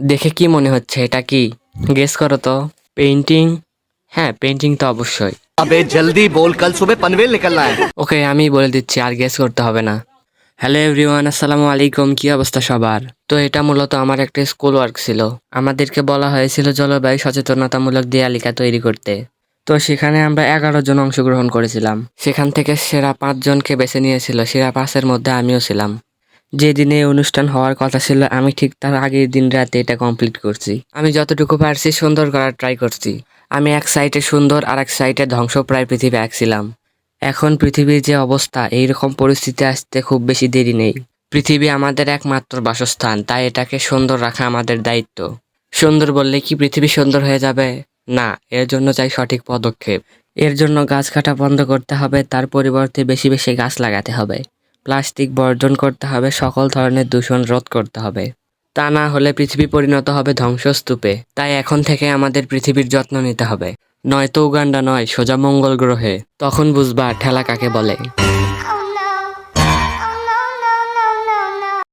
দেখে কি মনে হচ্ছে? এটা কি? গেস করো তো। পেইন্টিং হ্যাঁ পেইন্টিং তো অবশ্যই। আবে জলদি বল কাল সুবে পানভেল নিকলনা হ্যায় ওকে আমি বলে দিচ্ছি আর গেস করতে হবে না। হ্যালো এভরিওয়ান আসসালামু আলাইকুম কি অবস্থা সবার? তো এটা মূলত আমার একটা স্কুল ওয়ার্ক ছিল। আমাদেরকে বলা হয়েছিল জলবায়ু সচেতনতামূলক দেয়ালিকা তৈরি করতে। তো সেখানে আমরা এগারো জন অংশগ্রহণ করেছিলাম। সেখান থেকে সেরা পাঁচজনকে বেছে নিয়েছিল। সেরা পাঁচের মধ্যে আমিও ছিলাম। যেদিনে এই অনুষ্ঠান হওয়ার কথা ছিল, আমি ঠিক তার আগের দিন রাতে এটা কমপ্লিট করছি। আমি যতটুকু পারছি সুন্দর করার ট্রাই করছি। আমি এক সাইডে সুন্দর আর এক সাইডে ধ্বংসপ্রায় পৃথিবী আঁকছিলাম। এখন পৃথিবীর যে অবস্থা, এইরকম পরিস্থিতি আসতে খুব বেশি দেরি নেই। পৃথিবী আমাদের একমাত্র বাসস্থান, তাই এটাকে সুন্দর রাখা আমাদের দায়িত্ব। সুন্দর বললে কি পৃথিবী সুন্দর হয়ে যাবে? না, এর জন্য চাই সঠিক পদক্ষেপ। এর জন্য গাছ কাটা বন্ধ করতে হবে, তার পরিবর্তে বেশি বেশি গাছ লাগাতে হবে। প্লাস্টিক বর্জন করতে হবে, সকল ধরনের দূষণ রোধ করতে হবে। তা না হলে পৃথিবী পরিণত হবে ধ্বংসস্তূপে। তাই এখন থেকে আমাদের পৃথিবীর যত্ন নিতে হবে। নয়তো উগান্ডা নয়, সোজা মঙ্গল গ্রহে। তখন বুঝবা ঠেলা কাকে বলে।